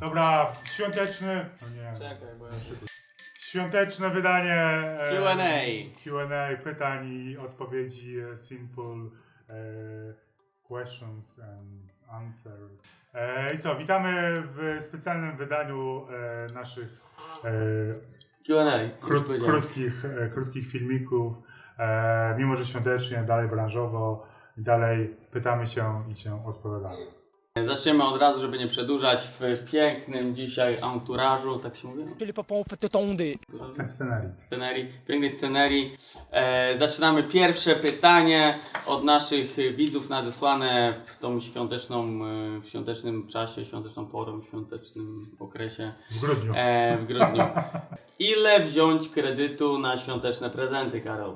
Dobra, świąteczny. No nie. Czekaj, bo ja Świąteczne wydanie e, Q&A. Q&A, pytań i odpowiedzi, e, simple e, questions and answers. E, I co, witamy w specjalnym wydaniu e, naszych e, Q&A. już krót, powiedziałem. krótkich, e, krótkich filmików. E, mimo, że świątecznie, dalej branżowo, dalej pytamy się i się odpowiadamy. Zaczniemy od razu, żeby nie przedłużać w pięknym dzisiaj anturażu, tak się mówi? Les papons fait tomber. Sc- Scenarii. Scenerii, pięknej scenerii. E, zaczynamy pierwsze pytanie od naszych widzów nadesłane w tą świąteczną, e, w świątecznym czasie, świąteczną porą, świątecznym okresie W grudniu. e, w grudniu. Ile wziąć kredytu na świąteczne prezenty, Karol?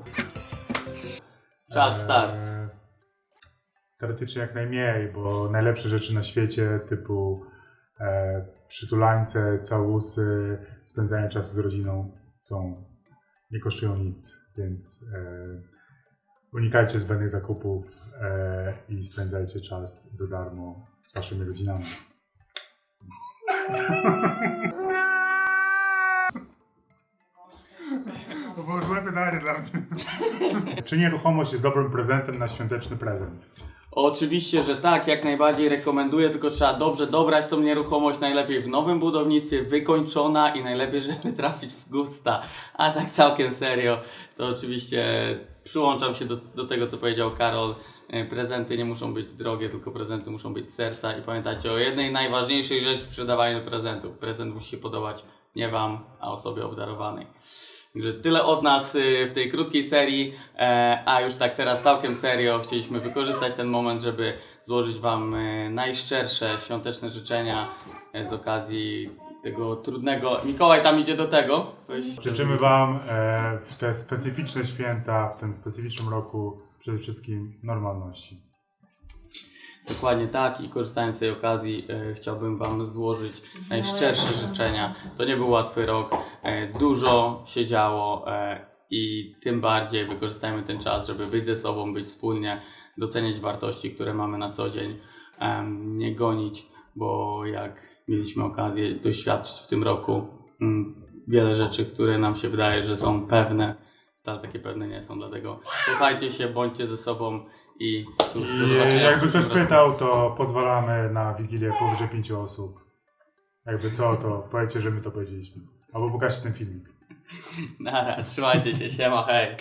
Czas start. Teoretycznie jak najmniej, bo najlepsze rzeczy na świecie typu e, przytulańce, całusy, spędzanie czasu z rodziną są, nie kosztują nic, więc e, unikajcie zbędnych zakupów e, i spędzajcie czas za darmo z waszymi rodzinami. To było złe pytanie dla mnie. Czy nieruchomość jest dobrym prezentem na świąteczny prezent? Oczywiście, że tak, jak najbardziej rekomenduję, tylko trzeba dobrze dobrać tą nieruchomość, najlepiej w nowym budownictwie, wykończona i najlepiej, żeby trafić w gusta. A tak całkiem serio, to oczywiście przyłączam się do, do tego, co powiedział Karol. E, Prezenty nie muszą być drogie, tylko prezenty muszą być z serca i pamiętajcie o jednej najważniejszej rzeczy przy dawaniu prezentów. Prezent musi się podobać nie Wam, a osobie obdarowanej. Także tyle od nas y, w tej krótkiej serii, e, a już tak teraz całkiem serio chcieliśmy wykorzystać ten moment, żeby złożyć Wam y, najszczersze świąteczne życzenia e, z okazji tego trudnego. Mikołaj tam idzie do tego. Życzymy Wam e, w te specyficzne święta, w tym specyficznym roku przede wszystkim normalności. Dokładnie tak i korzystając z tej okazji e, chciałbym Wam złożyć najszczersze życzenia. To nie był łatwy rok, e, dużo się działo e, i tym bardziej wykorzystajmy ten czas, żeby być ze sobą, być wspólnie, doceniać wartości, które mamy na co dzień, em, nie gonić, bo jak mieliśmy okazję doświadczyć w tym roku mm, wiele rzeczy, które nam się wydaje, że są pewne, wcale takie pewne nie są, dlatego kochajcie się, bądźcie ze sobą i cóż, do I zobaczenia jakby ktoś pytał, to pozwalamy na Wigilię powyżej pięciu osób. Jakby co, to powiedzcie, że my to powiedzieliśmy. Albo pokażcie ten filmik. Nara, trzymajcie się, siema, hej.